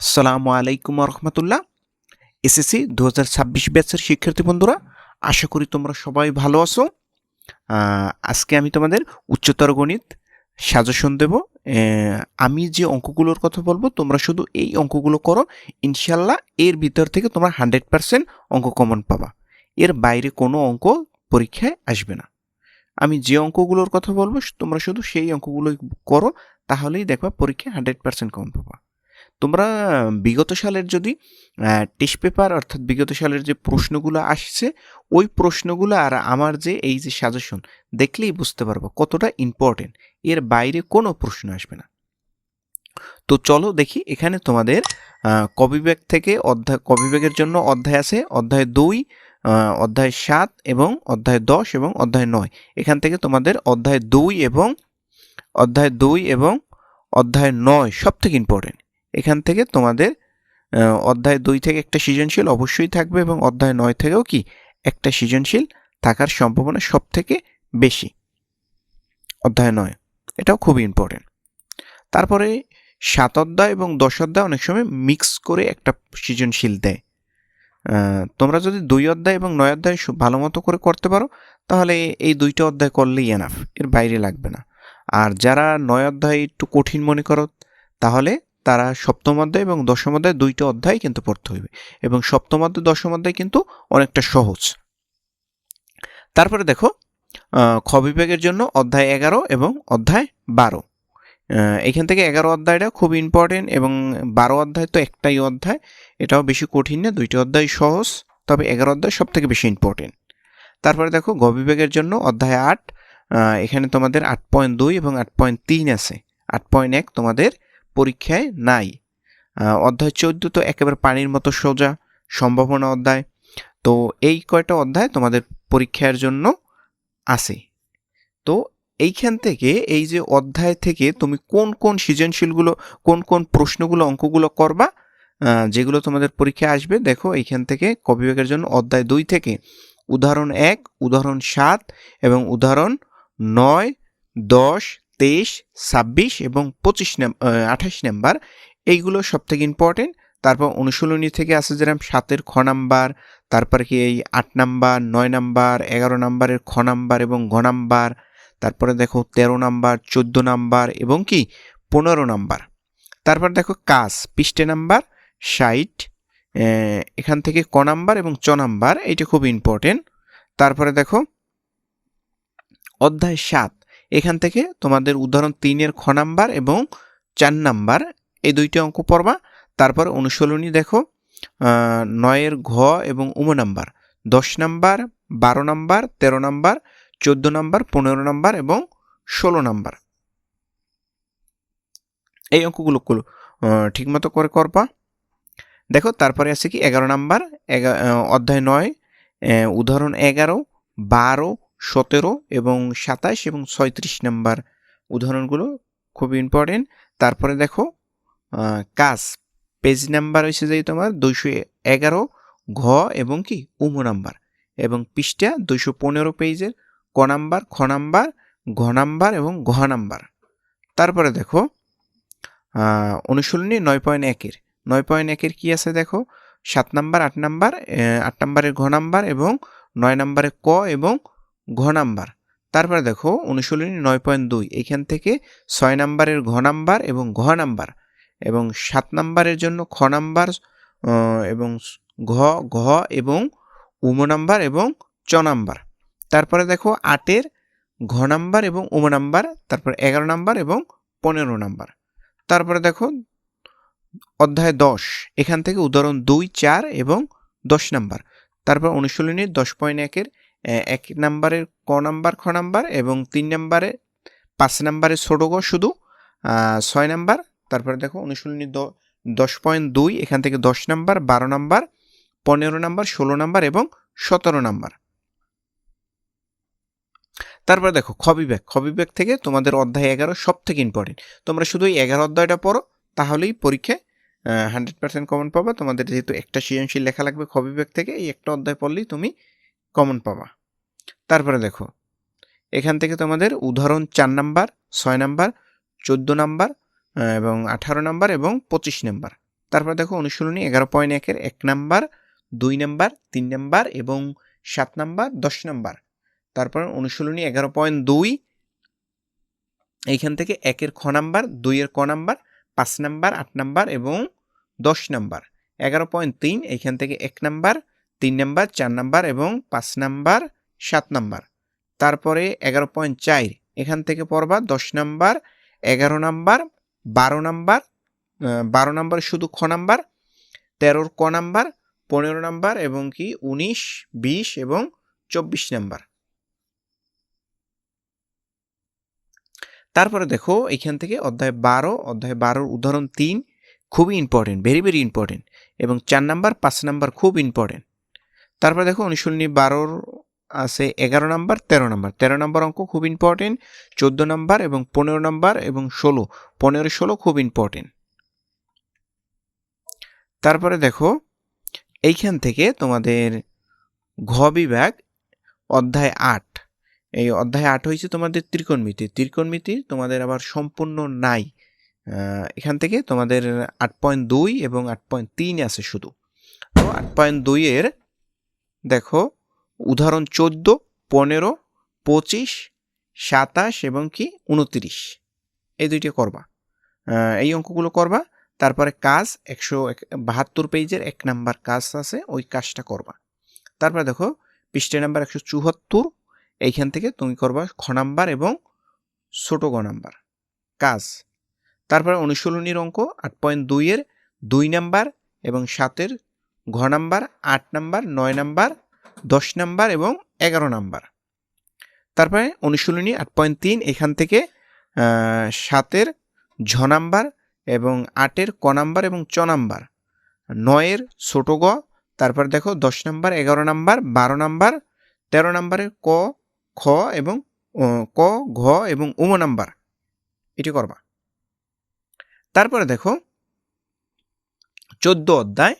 সালামু আলাইকুম রহমতুল্লাহ এসএসসি দু হাজার ছাব্বিশ ব্যাচের শিক্ষার্থী বন্ধুরা, আশা করি তোমরা সবাই ভালো আছো। আজকে আমি তোমাদের উচ্চতর গণিত সাজেশন দেব। আমি যে অঙ্কগুলোর কথা বলব, তোমরা শুধু এই অঙ্কগুলো করো ইনশাল্লাহ এর ভিতর থেকে তোমরা হান্ড্রেড পার্সেন্ট অঙ্ক কমন পাবা। এর বাইরে কোনো অঙ্ক পরীক্ষায় আসবে না। আমি যে অঙ্কগুলোর কথা বলব, তোমরা শুধু সেই অঙ্কগুলোই করো, তাহলেই দেখবা পরীক্ষায় হান্ড্রেড পার্সেন্ট কমন পাবা। তোমরা বিগত সালের যদি টেস্ট পেপার অর্থাৎ বিগত সালের যে প্রশ্নগুলো আসছে, ওই প্রশ্নগুলো আর আমার যে এই যে সাজেশন দেখলেই বুঝতে পারব কতটা ইম্পর্টেন্ট এর বাইরে কোনো প্রশ্ন আসবে না। তো চলো দেখি এখানে তোমাদের কবিবেগ থেকে অধ্যায় কবিবেগের জন্য অধ্যায় আছে, অধ্যায় দুই অধ্যায় সাত এবং অধ্যায় দশ এবং অধ্যায় নয়। এখান থেকে তোমাদের অধ্যায় দুই এবং অধ্যায় দুই এবং অধ্যায় নয় সব থেকে ইম্পর্টেন্ট এখান থেকে তোমাদের অধ্যায় দুই থেকে একটা সৃজনশীল অবশ্যই থাকবে এবং অধ্যায় নয় থেকেও কি একটা সৃজনশীল থাকার সম্ভাবনা সব থেকে বেশি। অধ্যায় নয়, এটাও খুবই ইম্পর্টেন্ট তারপরে সাত অধ্যায় এবং দশ অধ্যায় অনেক সময় মিক্স করে একটা সৃজনশীল দেয়। তোমরা যদি দুই অধ্যায় এবং নয় অধ্যায় ভালো মতো করে করতে পারো, তাহলে এই দুইটা অধ্যায় করলেই এনাফ এর বাইরে লাগবে না। আর যারা নয় অধ্যায় একটু কঠিন মনে করো, তাহলে তারা সপ্তম অধ্যায় এবং দশম অধ্যায় দুইটা অধ্যায় কিন্তু পড়তে হইবে। এবং সপ্তম অধ্যায়, দশম অধ্যায় কিন্তু অনেকটা সহজ। তারপরে দেখো খ বিভাগের জন্য অধ্যায় এগারো এবং অধ্যায় বারো। এখান থেকে এগারো অধ্যায়টা খুব ইম্পর্টেন্ট এবং বারো অধ্যায় তো একটাই অধ্যায়। এটাও বেশি কঠিন না, দুইটা অধ্যায় সহজ, তবে এগারো অধ্যায় সব থেকে বেশি ইম্পর্টেন্ট তারপরে দেখো, গ বিভাগের জন্য অধ্যায় আট এখানে তোমাদের আট পয়েন্ট দুই এবং আট পয়েন্ট তিন আছে। আট পয়েন্ট এক তোমাদের পরীক্ষায় নাই। অধ্যায় চোদ্দ তো একেবারে পানির মতো সোজা সম্ভাবনা অধ্যায়। তো এই কয়টা অধ্যায় তোমাদের পরীক্ষার জন্য আছে। তো এইখান থেকে এই যে অধ্যায় থেকে তুমি কোন কোন সৃজনশীলগুলো, কোন কোন প্রশ্নগুলো, অঙ্কগুলো করবা যেগুলো তোমাদের পরীক্ষায় আসবে, দেখো এইখান থেকে কবিভাগের জন্য অধ্যায় দুই থেকে উদাহরণ এক, উদাহরণ সাত এবং উদাহরণ নয়, দশ তেইশ, ছাব্বিশ এবং পঁচিশ আঠাশ নাম্বার, এইগুলো সব থেকে ইম্পর্টেন্ট তারপর অনুশীলনী থেকে আসে যেরকম সাতের খ নাম্বার, তারপর কি এই আট নাম্বার, নয় নাম্বার, এগারো নাম্বারের খ নাম্বার এবং ঘ নাম্বার, তারপরে দেখো তেরো নাম্বার, চোদ্দ নাম্বার এবং কি পনেরো নাম্বার। তারপর দেখো কাজ, পৃষ্ঠে নাম্বার, ষাট এখান থেকে ক নাম্বার এবং চ নাম্বার, এইটা খুব ইম্পর্টেন্ট তারপরে দেখো অধ্যায় সাত এখান থেকে তোমাদের উদাহরণ তিনের খ নাম্বার এবং চার নাম্বার, এই দুইটি অঙ্ক পড়বা। তারপর অনুশীলনী দেখো নয়ের ঘ এবং উম নাম্বার। দশ নাম্বার, বারো নাম্বার, তেরো নাম্বার, চোদ্দ নাম্বার, পনেরো নাম্বার এবং ষোলো নাম্বার। এই অঙ্কগুলো ঠিকমতো করে করবা। দেখো, তারপরে আছে কি, এগারো নাম্বার অধ্যায় নয় উদাহরণ এগারো, বারো সতেরো এবং সাতাশ এবং ছয়ত্রিশ নাম্বার উদাহরণগুলো খুব ইম্পর্টেন্ট তারপরে দেখো কাজ। পেজ নাম্বার হয়েছে যে তোমার দুইশো এগারো, ঘ এবং কি, উম নাম্বার। এবং পৃষ্ঠা দুইশো পনেরো পেজের ক নাম্বার, খ নাম্বার, ঘ নাম্বার এবং ঘ নাম্বার। তারপরে দেখো অনুশীলনী নয় পয়েন্ট একের। নয় পয়েন্ট একের কী আছে দেখো? সাত নাম্বার, আট নাম্বার আট নাম্বারের ঘ নাম্বার এবং নয় নাম্বারে ক এবং ঘ নাম্বার। তারপরে দেখো অনুশীলনী নয় পয়েন্ট দুই। এখান থেকে ছয় নাম্বারের ঘ নাম্বার এবং ঘ নাম্বার এবং সাত নাম্বারের জন্য খ নাম্বার এবং ঘ ঘ এবং উম নাম্বার এবং চ নাম্বার। তারপরে দেখো আটের ঘ নাম্বার এবং উম নাম্বার, তারপর এগারো নাম্বার এবং পনেরো নাম্বার। তারপরে দেখো অধ্যায় দশ। এখান থেকে উদাহরণ দুই, চার এবং দশ নাম্বার। তারপর অনুশীলনীর দশ পয়েন্ট একের এক নাম্বারের ক নাম্বার, খ নাম্বার এবং তিন নাম্বারে, পাঁচ নাম্বারে ছোট গ শুধু ছয় নাম্বার। তারপরে দেখো অনুশীলনী দশ পয়েন্ট দুই, এখান থেকে দশ নাম্বার, বারো নাম্বার, পনেরো নাম্বার, ষোলো নাম্বার এবং সতেরো নাম্বার। তারপরে দেখো খ বিভাগ খ বিভাগ থেকে তোমাদের অধ্যায় এগারো সব থেকে ইম্পর্টেন্ট তোমরা শুধু এই এগারো অধ্যায়টা পড়ো, তাহলেই পরীক্ষায় হান্ড্রেড পার্সেন্ট কমন পাবা। তোমাদের যেহেতু একটা সৃজনশীল লেখা লাগবে খ বিভাগ থেকে, এই একটা অধ্যায় পড়লেই তুমি কমন পাবা। তারপরে দেখো, এখান থেকে তোমাদের উদাহরণ চার নাম্বার, ছয় নাম্বার, চোদ্দ নাম্বার এবং আঠারো নাম্বার এবং পঁচিশ নাম্বার। তারপরে দেখো অনুশীলনী এগারো পয়েন্ট একের এক নাম্বার, দুই নাম্বার, তিন নাম্বার এবং সাত নাম্বার, দশ নাম্বার। তারপর অনুশীলনী এগারো পয়েন্ট দুই এইখান থেকে একের খ নাম্বার, দুইয়ের ক নাম্বার, পাঁচ নাম্বার, আট নাম্বার এবং দশ নাম্বার। এগারো পয়েন্ট তিন এইখান থেকে এক নাম্বার তিন নাম্বার, চার নাম্বার এবং পাঁচ নাম্বার, সাত নাম্বার। তারপরে এগারো পয়েন্ট চার, এখান থেকে পড়বা দশ নাম্বার, এগারো নাম্বার, বারো নাম্বার বারো নাম্বার শুধু খ নাম্বার, তেরোর ক নাম্বার, পনেরো নাম্বার এবং কি উনিশ, বিশ এবং চব্বিশ নাম্বার। তারপরে দেখো এখান থেকে অধ্যায় বারো, অধ্যায় বারোর উদাহরণ তিন, খুবই ইম্পর্টেন্ট ভেরি ভেরি ইম্পর্টেন্ট এবং চার নাম্বার, পাঁচ নাম্বার খুব ইম্পর্টেন্ট তারপরে দেখো অনুশীলনী বারোর আছে এগারো নাম্বার, তেরো নাম্বার। তেরো নাম্বার অঙ্ক খুব ইম্পর্টেন্ট চোদ্দ নাম্বার এবং পনেরো নাম্বার এবং ষোলো। পনেরো, ষোলো খুব ইম্পর্টেন্ট তারপরে দেখো, এইখান থেকে তোমাদের ঘ বিভাগ অধ্যায় আট। এই অধ্যায় আট হয়েছে তোমাদের ত্রিকোণমিতি। ত্রিকোণমিতি তোমাদের আবার সম্পূর্ণ নাই। এখান থেকে তোমাদের আট পয়েন্ট দুই এবং আট পয়েন্ট তিন আছে শুধু। তো আট পয়েন্ট দুইয়ের দেখো, উদাহরণ চোদ্দ, পনেরো, পঁচিশ, সাতাশ এবং কি, উনত্রিশ। এই দুইটি করবা। এই অঙ্কগুলো করবা, তারপরে কাজ, একশো এক- বাহাত্তর পেজের এক নাম্বার কাজ আছে, ওই কাজটা করবা। তারপরে দেখো, পৃষ্ঠা নাম্বার একশো চুয়াত্তর, এইখান থেকে তুমি করবা খ নাম্বার এবং ছোট গ নাম্বার কাজ। তারপরে অনুশীলনীর অঙ্ক, আট পয়েন্ট দুইয়ের দুই নাম্বার এবং সাতের ঘ নাম্বার, আট নাম্বার, নয় নাম্বার, দশ নাম্বার এবং এগারো নাম্বার। তারপরে অনুশীলনী আট পয়েন্ট তিন, এখান থেকে সাতের ঝ নাম্বার এবং আটের ক নাম্বার এবং চ নাম্বার। নয়ের ছোট গ, তারপর দেখো দশ নাম্বার, এগারো নাম্বার, বারো নাম্বার, তেরো নাম্বারের ক, খ এবং ক, ঘ এবং উম নাম্বার। এটি করবা। তারপরে দেখো, চোদ্দ অধ্যায়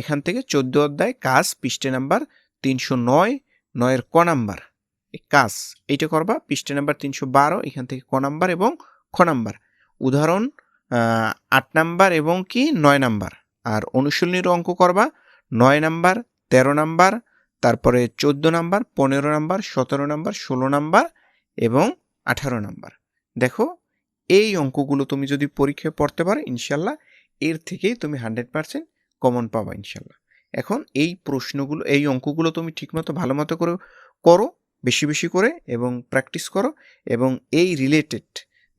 এখান থেকে চোদ্দ অধ্যায়, কাজ, পৃষ্ঠে নাম্বার তিনশো নয়, নয়ের ক নাম্বার। কাজ, এইটা করবা, পৃষ্ঠে নাম্বার তিনশো বারো, এখান থেকে ক নাম্বার এবং খ নাম্বার। উদাহরণ আট নাম্বার এবং কি, নয় নাম্বার। আর অনুশীলনীর অঙ্ক করবা, নয় নাম্বার, তেরো নাম্বার, তারপরে চোদ্দ নাম্বার, পনেরো নাম্বার, সতেরো নাম্বার, ষোলো নাম্বার এবং আঠারো নাম্বার। দেখো, এই অঙ্কগুলো তুমি যদি পরীক্ষায় পড়তে পারো, ইনশাল্লাহ এর থেকেই তুমি হান্ড্রেড পার্সেন্ট কমন পাবা ইনশাল্লাহ। এখন এই প্রশ্নগুলো, এই অঙ্কগুলো তুমি ঠিকমতো ভালো মতো করে করো, বেশি বেশি করে এবং প্র্যাকটিস করো এবং এই রিলেটেড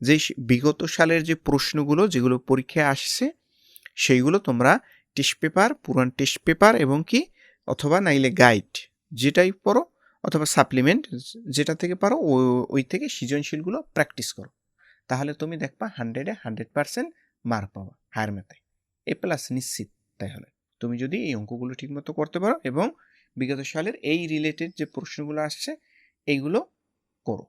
যে বিগত সালের যে প্রশ্নগুলো যেগুলো পরীক্ষায় আসছে, সেইগুলো তোমরা টেস্ট পেপার পুরান টেস্ট পেপার এবং কি অথবা নাইলে গাইড যেটাই পড়ো অথবা সাপ্লিমেন্ট যেটা থেকে পারো ওই থেকে সৃজনশীলগুলো প্র্যাকটিস করো। তাহলে তুমি দেখবা হান্ড্রেডে হান্ড্রেড পার্সেন্ট মার্ক পাবা, হায়ার ম্যাথে এ। প্লাস নিশ্চিত। তাই হলে তুমি যদি এই অঙ্কগুলো ঠিকমতো করতে পারো এবং বিগত সালের এই রিলেটেড যে প্রশ্নগুলো আসছে, এইগুলো করো।